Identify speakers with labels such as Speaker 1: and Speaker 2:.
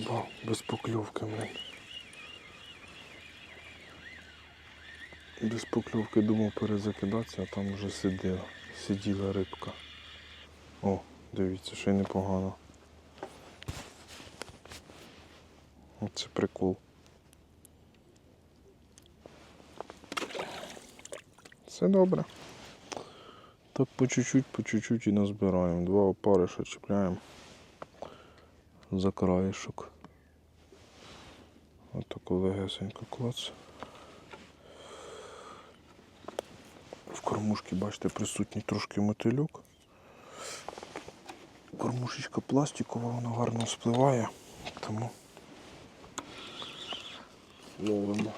Speaker 1: Стрибав без покльовки, блин. Без покльовки думав перезакидатися, а там вже сиділа, сиділа рибка. О, дивіться, ще й непогано. Це прикол. Все добре. Так по чуть-чуть, по чуть-чуть і назбираємо. Два опариша чіпляємо за краєшок. Отаку легесенько клац. В кормушці, бачите, присутній трошки мотилюк. Кормушечка пластикова, вона гарно спливає, тому ловимо.